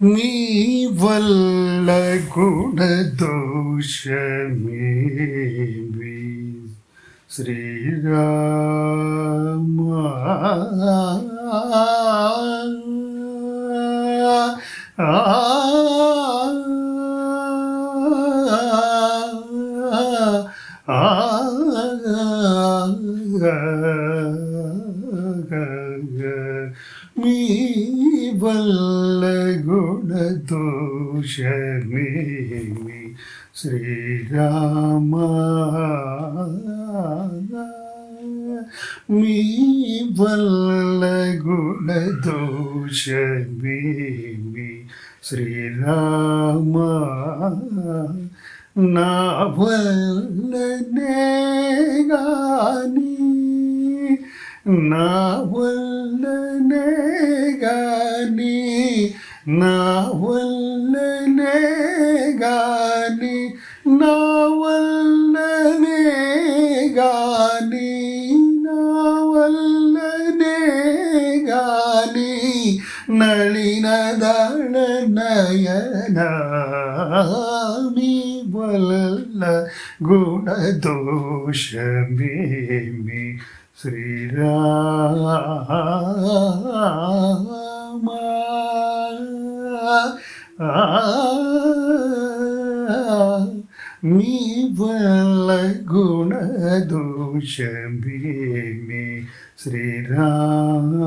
നീ വല്ല ഗുണദോഷമേവി ശ്രീരാമ ആ സന്തോഷമേമി ശ്രീരാമ. മീ വല്ല ഗുണദോഷമേമി ശ്രീരാമ നാവല്ലനേഗാനി നാവല്ലനേഗാനി നാ గాని నా వల్లనే గాని నా వల్లనే గాని నళిన దళ నయన మీ వల్ల గుణదోషమేమి శ్రీరామ നീ വല്ല ഗുണദോഷമേ ശ്രീരാമ.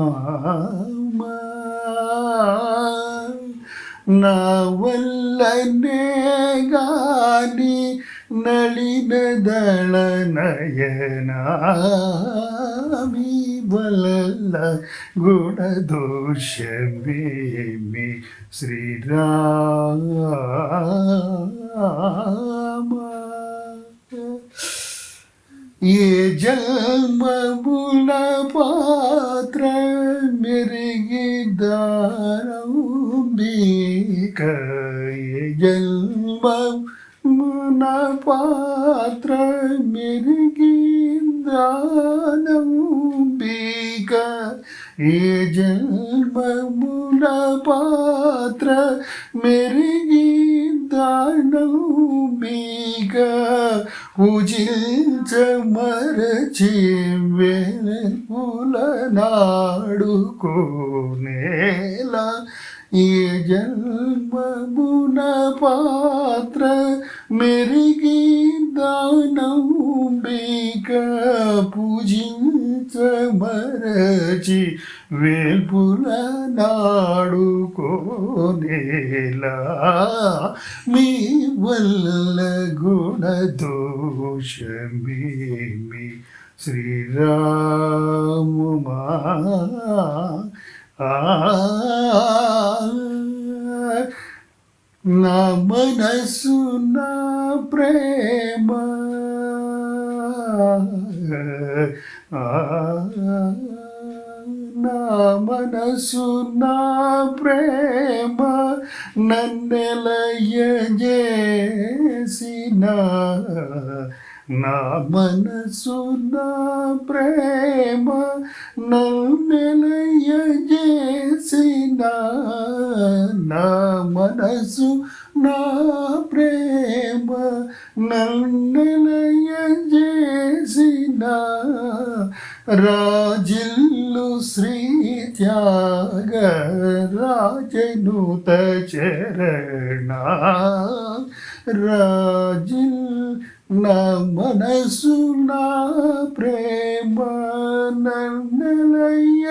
നവല്ലനേകാനി നളിനദള നയനാ వల్ల గుణదోషమేమి శ్రీరామ ఏ జన్మముల పాత్ర మెరిగి దారం బీక ఏ జన్మమున పాత్ర మెరిగి దానం బీక ఏ జన్మమున పాత్ర మెరిగి దానం బీక పూజించమరచి వేపుల నాడుకోనేలా ఈ జన్మమున పాత్ర మెరిగి తెచ్చి వేల్పుల నాడుకోనేలా. మీ వల్ల గుణదోషమేమి శ్రీరాముమా. ఆ. నా మనసు నా ప్రేమ. ఆ, నా మనసు నా ప్రేమ నన్నెలయజేసిన నా మనసు నా ప్రేమ నన్నెలయజేసిన నా మనసు నా ప్రేమ నన్నెలయ రాజిల్ రాజిల్లు శ్రీ చరణ రాజిల్ నా మనసు నా ప్రేమ నన్నలయ్య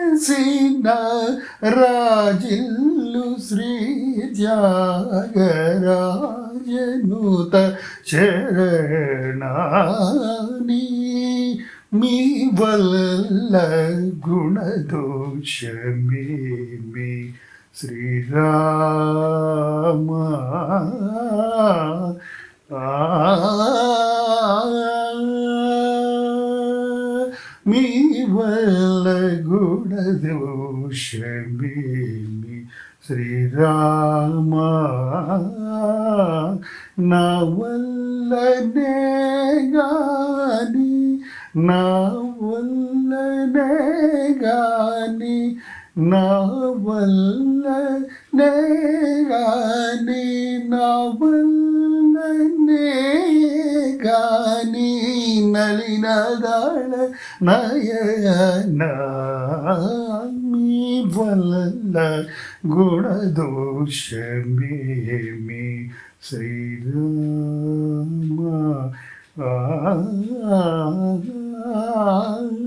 చేసిన రాజిల్లు శ్రీ త్యాగరాజనుత చరణాని మీ వల్ల గుణదోషమేమి శ్రీరామ. మీ వల్ల గుణదోషమేమి శ్రీరామ. నా వల్లనే గాని నా వల్లనే గాని నా వల్ల నేరాని నా వల్ల గాని నలినదాళ నయన మీ వల్ల గుణదోషమేమి శ్రీరామ ఆ Ah.